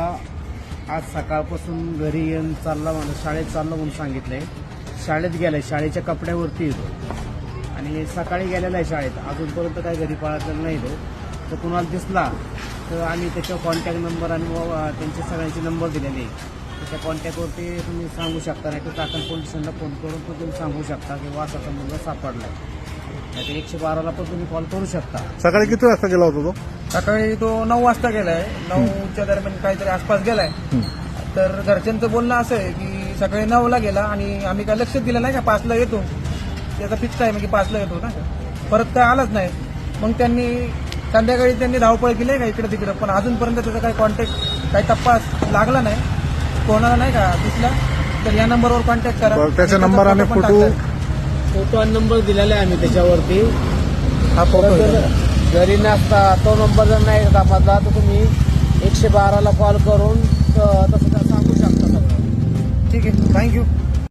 आज सकाळपासून घरी येऊन चालला म्हणून शाळेत चाललो म्हणून सांगितलंय. शाळेत गेलाय शाळेच्या कपड्यावरती येतो. आणि सकाळी गेलेला आहे शाळेत. अजूनपर्यंत काही घरी पळालेला नाही तो. तर कुणाला दिसला तर आम्ही त्याच्या कॉन्टॅक्ट नंबर आणि व- त्यांचे सगळ्यांचे नंबर दिलेले आहे कॉन्टॅक्टवरती तुम्ही सांगू शकता नाही तर टाकण पोलीस स्टेशनला फोन करून पण तुम्ही सांगू शकता की वासाचा मुलगा सापडला नाही तर एकशे बाराला पण तुम्ही कॉल करू शकता. सकाळी किती वाजता गेला होता तो? सकाळी तो नऊ वाजता गेलाय. नऊच्या दरम्यान काहीतरी आसपास गेलाय. तर घरच्यांचं बोलणं असं आहे की सकाळी नऊला गेला आणि आम्ही काय लक्ष दिलं नाही का? पाचला येतो. त्याचा फिक्स टाइम आहे की पाचला येतो ना? परत काय आलाच नाही. मग त्यांनी संध्याकाळी त्यांनी धावपळ केली का इकडे तिकडे? पण अजूनपर्यंत त्याचा काही कॉन्टॅक्ट काही तपास लागला नाही. कोणाला नाही का? दिसला. तर या नंबरवर कॉन्टॅक्ट करा. त्याचा नंबर आणि पण फोटो-. फोटो आणि नंबर दिलेला आहे आम्ही त्याच्यावरती. हा फोटो आहे. घरी नसता तो नंबर जर नाही सापडला तर तुम्ही एकशे बाराला कॉल करून तसं सांगू शकता सगळं. ठीक आहे? थँक्यू